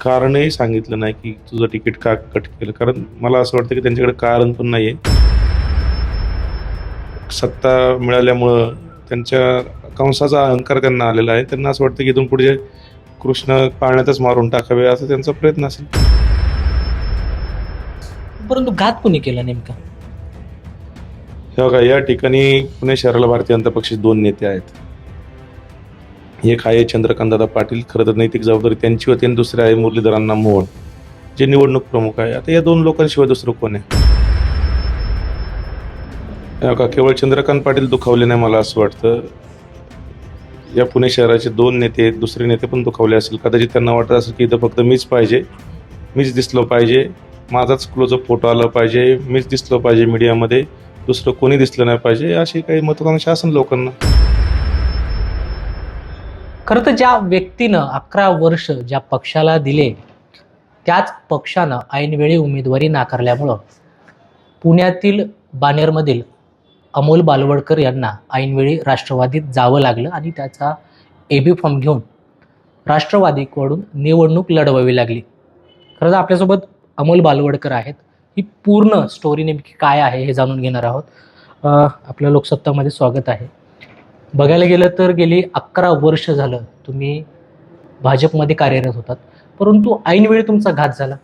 कारणही सांगितलं नाही की तुझं तिकीट का कट केलं. कारण मला असं वाटतं की त्यांच्याकडे कारण पण नाही आहे सत्ता मिळाल्यामुळं त्यांच्या कंसाचा अहंकार त्यांना आलेला आहे. त्यांना असं वाटतं की इथून पुढे कृष्ण पाळण्यातच मारून टाकावे असा त्यांचा प्रयत्न असेल. परंतु घात कोणी केला नेमका? हे बघा या ठिकाणी पुणे शहराला भारतीय जनता पक्षाचे दोन नेते आहेत. एक आहे चंद्रकांतदादा पाटील खरं तर नैतिक जबाबदारी त्यांची होती आणि दुसरे आहे मुरलीधरांना मोहन. जे निवडणूक प्रमुख आहे. आता या दोन लोकांशिवाय दुसरं कोण आहे? का केवळ चंद्रकांत पाटील दुखावले नाही मला असं वाटतं. या पुणे शहराचे दोन नेते दुसरे नेते पण दुखावले असेल. कदाचित त्यांना वाटत असेल की इथं फक्त मीच पाहिजे मीच दिसलो पाहिजे माझाच क्लोजअप फोटो आला पाहिजे मीच दिसलो पाहिजे मीडियामध्ये दुसरं कोणी दिसलं नाही पाहिजे अशी काही महत्वाकांक्षा असेल लोकांना. खरं तर ज्या व्यक्तीनं अकरा वर्ष ज्या पक्षाला दिले त्याच पक्षानं ऐनवेळी उमेदवारी नाकारल्यामुळं पुण्यातील बानेरमधील अमोल बालवडकर यांना ऐनवेळी राष्ट्रवादीत जावं लागलं आणि त्याचा एबी फॉर्म घेऊन राष्ट्रवादीकडून निवडणूक लढवावी लागली. खरं तर आपल्यासोबत अमोल बालवडकर आहेत. ही पूर्ण स्टोरी नेमकी काय आहे हे जाणून घेणार आहोत. आपल्या लोकसत्तामध्ये स्वागत आहे. बघायला गेलं तर गेली अकरा वर्ष झालं तुम्ही भाजपमध्ये कार्यरत होतात. परंतु ऐनवेळी तुमचा घात झाला.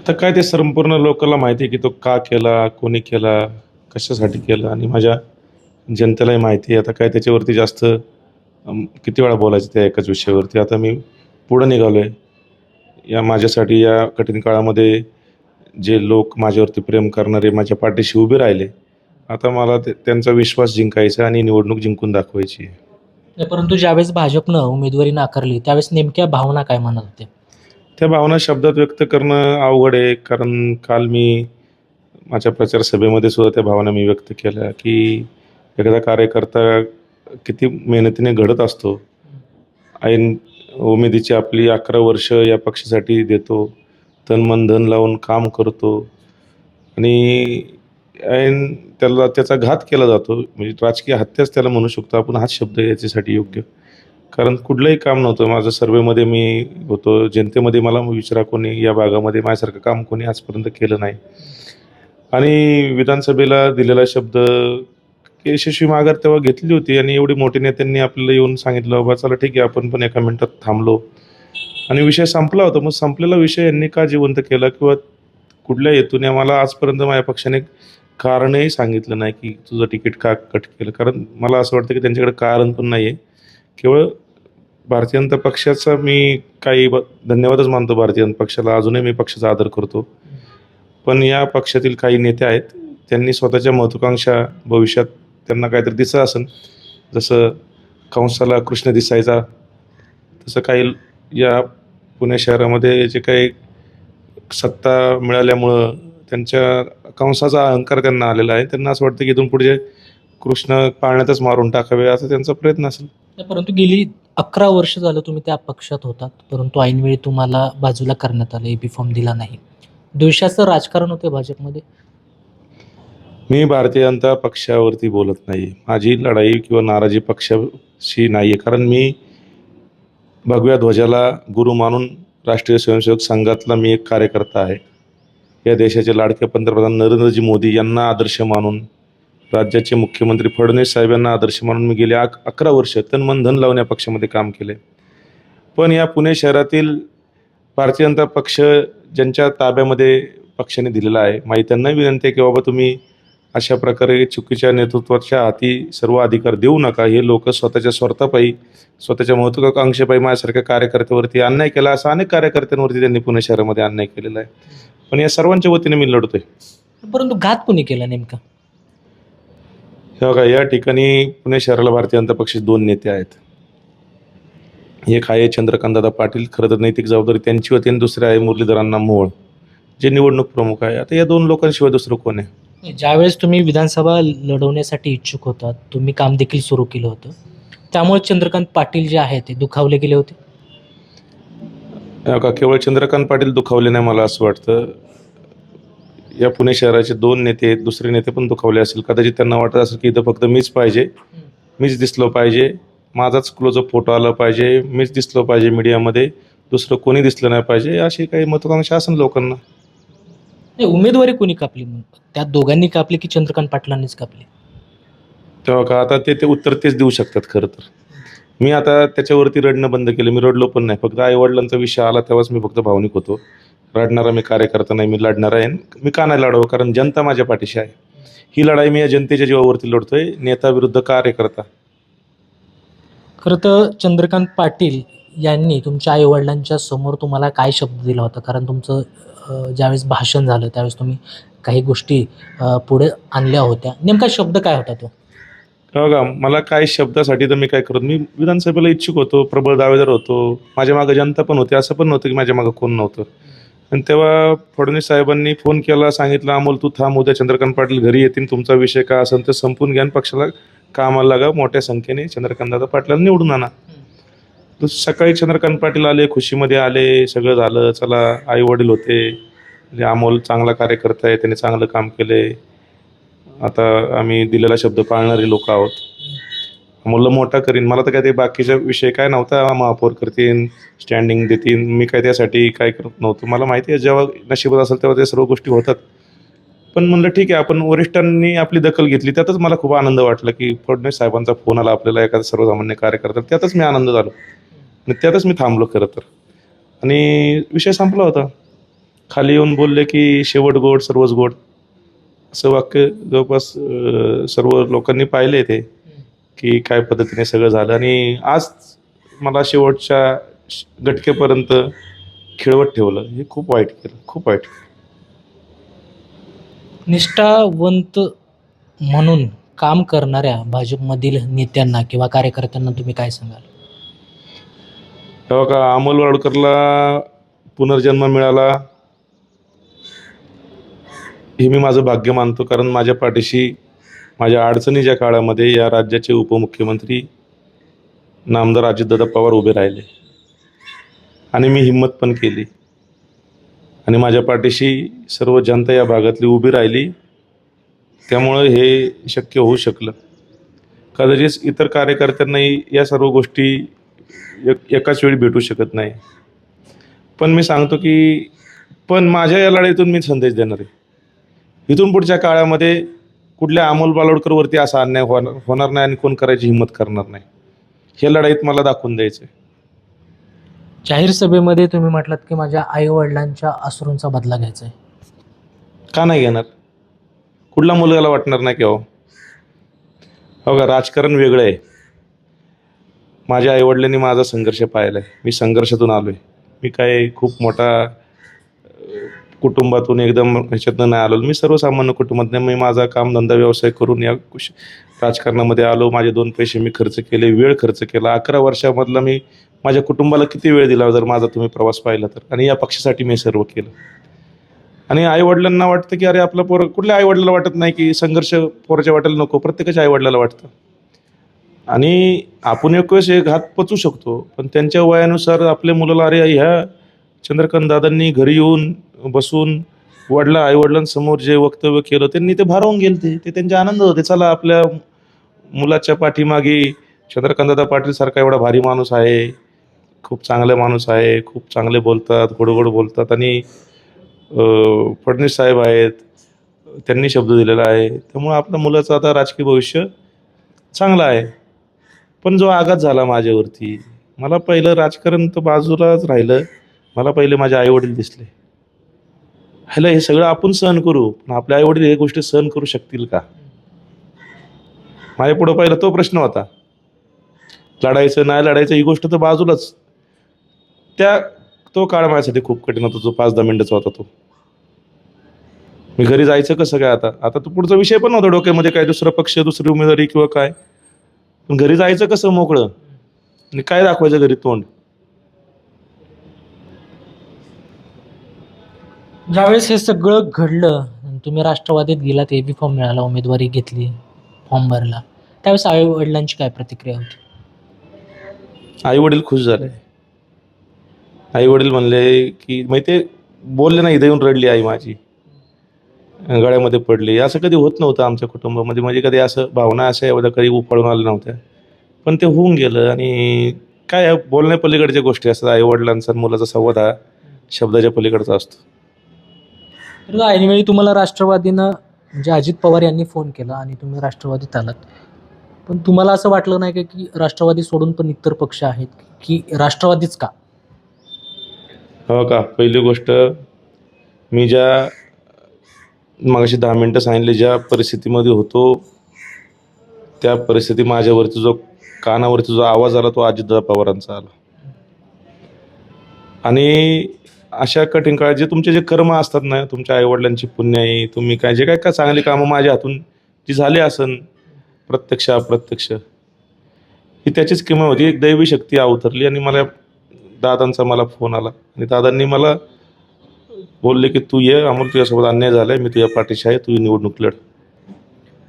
आता काय ते संपूर्ण लोकांना माहिती आहे की तो का केला कोणी केला कशासाठी केला? आणि माझ्या जनतेलाही माहिती आहे. आता काय त्याच्यावरती जास्त अम, किती वेळा बोलायचं त्या एकाच विषयावरती? आता मी पुढं निघालो आहे या माझ्यासाठी या कठीण काळामध्ये जे लोक माझ्यावरती प्रेम करणारे माझ्या पाठीशी उभे राहिले आता मला त्यांचा विश्वास जिंकायचा आणि निवडणूक जिंकून दाखवायची आहे. परंतु ज्यावेळेस भाजपनं उमेदवारी नाकारली त्यावेळेस नेमक्या भावना काय म्हणत होत्या? त्या भावना शब्दात व्यक्त करणं अवघड आहे कारण काल मी माझ्या प्रचार सभेमध्ये सुद्धा त्या भावना मी व्यक्त केल्या की एखादा कार्यकर्ता किती मेहनतीने घडत असतो ऐन उमेदीची आपली अकरा वर्ष या पक्षासाठी देतो तन मन धन लावून काम करतो आणि ऐन त्याला त्याचा घात केला जातो. म्हणजे राजकीय हत्याच त्याला म्हणू शकतो. आपण हाच शब्द याच्यासाठी योग्य. कारण कुठलंही काम नव्हतं. माझं सर्वेमध्ये मी होतो. जनतेमध्ये मला विचारा कोणी या भागामध्ये माझ्यासारखं काम कोणी आजपर्यंत केलं नाही. आणि विधानसभेला दिलेला शब्द यशस्वी माघार तेव्हा घेतली होती. आणि एवढी मोठी नेत्यांनी आपल्याला येऊन सांगितलं बाबा चला ठीक आहे. आपण पण एका मिनिटात थांबलो. आणि विषय संपला होता. मग संपलेला विषय यांनी का जिवंत केला? किंवा कुठल्या हेतूने? मला आजपर्यंत माझ्या पक्षाने कारणही सांगितलं नाही की तुझं तिकीट का कट केलं. कारण मला असं वाटतं की त्यांच्याकडे कारण पण नाही आहे केवळ भारतीय जनता पक्षाचा मी काही धन्यवादच मानतो भारतीय जनता पक्षाला. अजूनही मी पक्षाचा आदर करतो. पण या पक्षातील काही नेते आहेत त्यांनी स्वतःच्या महत्वाकांक्षा भविष्यात त्यांना काहीतरी दिसत असेल जसं कंसाला कृष्ण दिसायचा तसं काही या पुणे शहरामध्ये जे काही सत्ता मिळाल्यामुळं त्यांच्या कंसाचा अहंकार त्यांना आलेला आहे. त्यांना असं वाटतं की इथून पुढे कृष्ण पाळण्यातच मारून टाकावे असा त्यांचा प्रयत्न असेल. परंतु गेली अकरा वर्ष झालं तुम्ही त्या पक्षात होतात. परंतु ऐनवेळी तुम्हाला बाजूला करण्यात आलं एबी फॉर्म दिला नाही. द्वेषाचं राजकारण होते भाजपमध्ये? मी भारतीय जनता पक्षावरती बोलत नाही. माझी लढाई किंवा नाराजी पक्षाशी नाही आहे कारण मी भगव्या ध्वजाला गुरु मानून राष्ट्रीय स्वयंसेवक संघातला मी एक कार्यकर्ता आहे. या देशाचे लाडके पंतप्रधान नरेंद्रजी मोदी यांना आदर्श मानून राज्याचे मुख्यमंत्री फडणवीस साहेब यांना आदर्श मानून मी गेले अक अकरा वर्ष तन मन धन लावून या पक्षामध्ये काम केले. पण या पुणे शहरातील भारतीय जनता पक्ष ज्यांच्या ताब्यामध्ये पक्षाने दिलेला आहे माझी त्यांना विनंती आहे की बाबा तुम्ही अशा प्रकारे चुकीच्या नेतृत्वाच्या हाती सर्व अधिकार देऊ नका. हे लोक स्वतःच्या स्वार्थापायी स्वतःच्या महत्वाकांक्षेपायी माझ्यासारख्या कार्यकर्त्यावरती अन्याय केला असा अनेक कार्यकर्त्यांवरती त्यांनी पुणे शहरामध्ये अन्याय केलेला आहे. पण या सर्वांच्या वतीने मी लढतोय. परंतु घात कोणी केला नेमका? हे बघा या ठिकाणी पुणे शहराला भारतीय जनता पक्षाचे दोन नेते आहेत. एक आहे चंद्रकांतदादा पाटील खरं तर नैतिक जबाबदारी त्यांची होती आणि दुसरे आहे मुरलीधरांना मोहोळ. जे निवडणूक प्रमुख आहे. आता या दोन लोकांशिवाय दुसरं कोण आहे? ज्यावेळेस तुम्ही विधानसभा लढवण्यासाठी इच्छुक होतात तुम्ही काम देखील सुरू केलं होतं. त्यामुळे चंद्रकांत पाटील जे आहे ते दुखावले गेले होते. बघा केवळ चंद्रकांत पाटील दुखावले नाही मला असं वाटतं? या पुणे शहराचे दोन नेते आहेत दुसरे नेते पण दुखावले असेल कदाचित त्यांना वाटत असेल की इथं फक्त मीच पाहिजे मीच दिसलो पाहिजे माझाच क्लोजअप फोटो आला पाहिजे मीच दिसलो पाहिजे मीडियामध्ये दुसरं कोणी दिसलं नाही पाहिजे अशी काही महत्वाकांक्षा असेल लोकांना. नाही उमेदवारी कोणी कापली मग? त्यात दोघांनी कापली की चंद्रकांत पाटलांनीच कापली? तेव्हा का आता ते ते उत्तर तेच देऊ शकतात खरं तर. मी आता त्याच्यावरती रडणं बंद केलं. मी रडलो पण नाही. फक्त आई वडिलांचा विषय आला तेव्हाच मी फक्त भावनिक होतो. रडणारा मी कार्यकर्ता नाही मी लढणार आहे. मी का नाही लढावं? कारण जनता माझ्या पाठीशी आहे. ही लढाई मी या जनतेच्या जीवावरती लढतोय. नेता विरुद्ध कार्यकर्ता. खरं तर चंद्रकांत पाटील यांनी तुमच्या आईवडिलांच्या समोर तुम्हाला काय शब्द दिला होता? कारण तुमचं ज्यावेळेस भाषण झालं त्यावेळेस तुम्ही काही गोष्टी पुढे आणल्या होत्या. नेमका शब्द काय होता तो? हो बघा मला काय शब्दासाठी तर मी काय करत मी विधानसभेला इच्छुक होतो प्रबळ दावेदार होतो माझ्या मागं जनता पण होती असं पण नव्हतं की माझ्या मागं कोण नव्हतं. आणि तेव्हा फडणवीस साहेबांनी फोन केला सांगितलं अमोल तू थांब उद्या चंद्रकांत पाटील घरी येतील तुमचा विषय काय असेल तर संपून घ्या पक्षाला कामाला लागा मोठ्या संख्येने चंद्रकांतदादा पाटलाला निवडून आणा. तर सकाळी चंद्रकांत पाटील आले खुशीमध्ये आले सगळं झालं चला आई वडील होते म्हणजे अमोल चांगला कार्यकर्ता आहे त्याने चांगलं काम केले आता आम्ही दिलेला शब्द पाळणारे लोक आहोत. मुलं मोठा करीन. मला तर काय ते बाकीचा विषय काय नव्हता. महापौर करतीन स्टँडिंग देतीन. मी काय त्यासाठी काय करत नव्हतं. मला माहिती आहे जेव्हा नशिबात असेल तेव्हा त्या सर्व गोष्टी होतात. पण म्हणलं ठीक आहे आपण वरिष्ठांनी आपली दखल घेतली. त्यातच मला खूप आनंद वाटला की फडणवीस साहेबांचा फोन आला आपल्याला एखादा सर्वसामान्य कार्यकर्ता. त्यातच मी आनंद झालो. आणि त्यातच मी थांबलो खरं तर. आणि विषय संपला होता. खाली येऊन बोलले की शेवट गोड सर्वच गोड. असं वाक्य जवळपास सर्व लोकांनी पाहिले ते की काय पद्धतीने सगळं झालं. आणि आज मला शेवटच्या गटकेपर्यंत खेळवत ठेवलं. हे खूप वाईट केलं. खूप वाईट निष्ठावंत म्हणून काम करणाऱ्या भाजपमधील नेत्यांना किंवा कार्यकर्त्यांना तुम्ही काय सांगाल? तेव्हा का अमोल वाडकरला पुनर्जन्म मिळाला. हे मी माझं भाग्य मानतो कारण माझ्या पाठीशी माझ्या अडचणीच्या काळामध्ये या राज्याचे उपमुख्यमंत्री नामदार अजितदादा पवार उभे राहिले. आणि मी हिंमत पण केली. आणि माझ्या पाठीशी सर्व जनता या भागातली उभी राहिली. त्यामुळं हे शक्य होऊ शकलं. कदाचित इतर कार्यकर्त्यांनाही या सर्व गोष्टी एक एकाच वेळी भेटू शकत नाही. पण मी सांगतो की पण माझ्या या लढाईतून मी संदेश देणार आहे. इथून पुढच्या काळामध्ये कुठल्या अमोल बालोडकरवरती असा अन्याय होणार होणार नाही आणि कोण करायची हिंमत करणार नाही? हे लढाईत मला दाखवून द्यायचं आहे जाहीर सभेमध्ये तुम्ही म्हटलात की माझ्या आई वडिलांच्या अश्रूंचा बदला घ्यायचा आहे का नाही घेणार? कुठल्या मुलगाला वाटणार नाही की हो? हो का? राजकारण वेगळं आहे. माझ्या आईवडिलांनी माझा संघर्ष पाहिला आहे मी संघर्षातून आलो आहे मी काय खूप मोठा कुटुंबातून एकदम ह्याच्यातनं नाही आलो. मी सर्वसामान्य कुटुंबात मी माझा कामधंदा व्यवसाय करून या कुश राजकारणामध्ये आलो. माझे दोन पैसे मी खर्च केले वेळ खर्च केला. अकरा वर्षामधला मी माझ्या कुटुंबाला किती वेळ दिला जर माझा तुम्ही प्रवास पाहिला तर? आणि या पक्षासाठी मी सर्व केलं. आणि आईवडिलांना वाटतं की अरे आपलं पोर कुठल्या आईवडिलाला वाटत नाही की संघर्ष पोराच्या वाटायला नको? प्रत्येकाच्या आईवडिलाला वाटतं. आणि आपण एक वेळेस एक घात पचू शकतो पण त्यांच्या वयानुसार आपल्या मुलाला अरे ह्या चंद्रकांत दादांनी घरी येऊन बसून वडिला आई वडिलांसमोर जे वक्तव्य केलं त्यांनी ते भारावून गेले ते त्यांचे आनंद होते. चला आपल्या मुलाच्या पाठीमागे चंद्रकांतदा पाटील सारखा एवढा भारी माणूस आहे. खूप चांगला माणूस आहे. खूप चांगले बोलतात गोडगोड बोलतात. आणि फडणवीस साहेब आहेत. त्यांनी शब्द दिलेला आहे. त्यामुळं आपल्या मुलाचं आता राजकीय भविष्य चांगलं आहे. पण जो आघात झाला माझ्यावरती मला पहिलं राजकारण तर बाजूलाच राहिलं. मला पहिले माझे आईवडील दिसले. ह्याला हे सगळं आपण सहन करू पण आपले आईवडील हे गोष्टी सहन करू शकतील का? माझ्या पुढं पाहिला तो प्रश्न होता. लढायचं नाही लढायचं ही गोष्ट तर बाजूलाच. त्या तो काळ माझ्यासाठी खूप कठीण होता जो पाच दहा मिनिटाचा होता तो. मी घरी जायचं कसं काय आता? आता तो पुढचा विषय पण नव्हता डोक्यामध्ये काय दुसरा पक्ष दुसरी उमेदवारी किंवा काय. पण घरी जायचं कसं मोकळं? आणि काय दाखवायचं घरी तोंड? ज्यावेळेस हे सगळं घडलं आणि तुम्ही राष्ट्रवादीत गेलात ए बी फॉर्म मिळाला उमेदवारी घेतली फॉर्म भरला त्यावेळेस आई वडिलांची काय प्रतिक्रिया होती? आई वडील खुश झाले. आई वडील म्हणले की माहिती बोलले नाही इथे येऊन रडली आई माझी. गळ्यामध्ये पडली. असं कधी होत नव्हतं आमच्या कुटुंबामध्ये. म्हणजे कधी असं भावना अशा एवढ्या कधी उफाळून आल्या नव्हत्या. पण ते होऊन गेलं आणि काय बोलण्या पलीकडच्या गोष्टी असतात. आई वडिलांचा मुलाचा संवाद हा शब्दाच्या पलीकडचा असतो. तर ऐनवेळी तुम्हाला राष्ट्रवादीनं म्हणजे अजित पवार यांनी फोन केला आणि तुम्ही राष्ट्रवादीत आलात. पण तुम्हाला असं वाटलं नाही का की राष्ट्रवादी सोडून पण इतर पक्ष आहेत? की राष्ट्रवादीच का? हो का? पहिली गोष्ट मी ज्या मागाशी दहा मिनटं सांगितले ज्या परिस्थितीमध्ये होतो त्या परिस्थिती माझ्यावरती जो कानावरती जो आवाज आला तो अजितदादा पवारांचा आला. आणि अशा कठीण काळात जे तुमचे जे कर्म असतात ना तुमच्या आईवडिलांची पुण्याई तुम्ही काय जे काय का चांगली कामं माझ्या हातून जी झाली असन प्रत्यक्ष अप्रत्यक्ष ही त्याचीच किंमत होती. एक दैवी शक्ती अवतरली आणि मला दादांचा मला फोन आला. आणि दादांनी मला बोलले की तू ये अमोल तुझ्यासोबत अन्याय झालाय मी तुझ्या पाठीशी आहे तू निवडणूक लढ.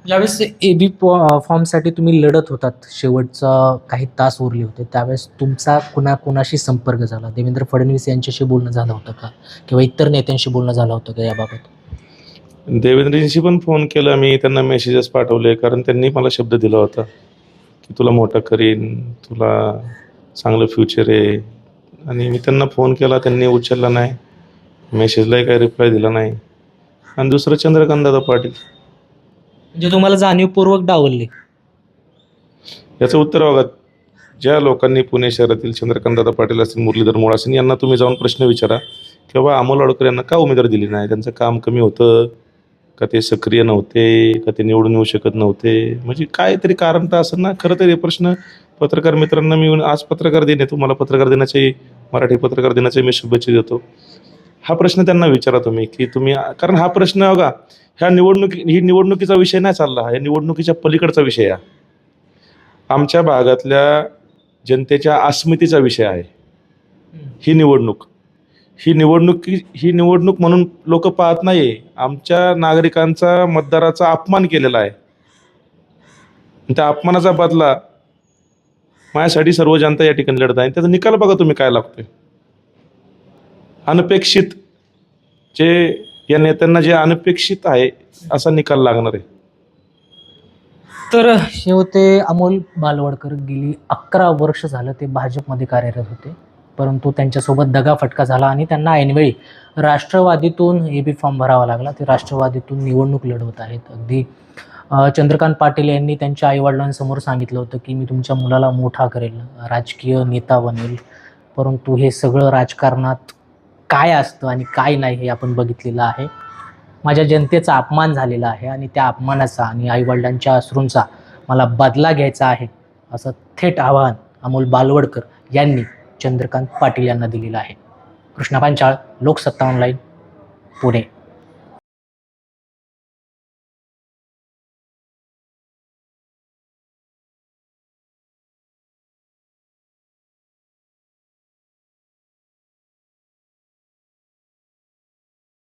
ज्यावेळेस ए बी फॉर्मसाठी तुम्ही लढत होतात शेवटचा काही तास उरले होते त्यावेळेस तुमचा कुणा कुणाशी संपर्क झाला? देवेंद्र फडणवीस यांच्याशी बोलणं झालं होतं का? किंवा इतर नेत्यांशी बोलणं झालं होतं का याबाबत? देवेंद्रजींशी पण फोन केला मी त्यांना मेसेजेस पाठवले कारण त्यांनी मला शब्द दिला होता की तुला मोठा करीन तुला चांगलं फ्युचर आहे. आणि मी त्यांना फोन केला त्यांनी उचलला नाही. मेसेजलाही काही रिप्लाय दिला नाही. आणि दुसरं चंद्रकांत दादा पाटील. म्हणजे तुम्हाला जाणीवपूर्वक डावलले. याचं उत्तर बघा. ज्या लोकांनी पुणे शहरातील चंद्रकांतदादा पाटील असतील मुरलीधर मोळ यांना तुम्ही जाऊन प्रश्न विचारा. की बाबा अमोल अडकर यांना का उमेदवार दिली नाही? त्यांचं काम कमी होतं का ते सक्रिय नव्हते का ते निवडून येऊ शकत नव्हते? म्हणजे काहीतरी कारण तर असं ना? खरं तर हे प्रश्न पत्रकार मित्रांना मी आज पत्रकार दिन आहे. तुम्हाला पत्रकार दिनाचे मराठी पत्रकार दिनाचे मी शुभेच्छा देतो. हा प्रश्न त्यांना विचारा तुम्ही की तुम्ही कारण हा प्रश्न बघा ह्या निवडणुकी ही निवडणुकीचा विषय नाही चालला हा निवडणुकीच्या पलीकडचा विषय आहे. आमच्या भागातल्या जनतेच्या अस्मितेचा विषय आहे. ही निवडणूक ही निवडणुकी ही निवडणूक म्हणून लोक पाहत नाही आमच्या नागरिकांचा मतदाराचा अपमान केलेला आहे. त्या अपमानाचा बदला माझ्यासाठी सर्व जनता या ठिकाणी लढत आहे. त्याचा निकाल बघा तुम्ही काय लागतोय. अनपेक्षित जे या नेत्यांना जे अनपेक्षित आहे असा निकाल लागणार आहे. तर हे होते अमोल बालवडकर गेली अकरा वर्ष झालं ते भाजपमध्ये कार्यरत होते. परंतु त्यांच्यासोबत दगाफटका झाला आणि त्यांना ऐनवेळी राष्ट्रवादीतून ए बी फॉर्म भरावा लागला. ते राष्ट्रवादीतून निवडणूक लढवत आहेत. अगदी चंद्रकांत पाटील यांनी त्यांच्या आईवडिलांसमोर सांगितलं होतं की मी तुमच्या मुलाला मोठा करेल राजकीय नेता बनेल. परंतु हे सगळं राजकारणात काय असतं आणि काय नाही हे आपण बघितलेलं आहे. माझ्या जनतेचा अपमान झालेला आहे आणि त्या अपमानाचा आणि आईवडिलांच्या अश्रूंचा मला बदला घ्यायचा आहे असं थेट आवाहन अमोल बालवडकर यांनी चंद्रकांत पाटील यांना दिलेलं आहे. कृष्णा पांचाळ लोकसत्ता ऑनलाईन पुणे.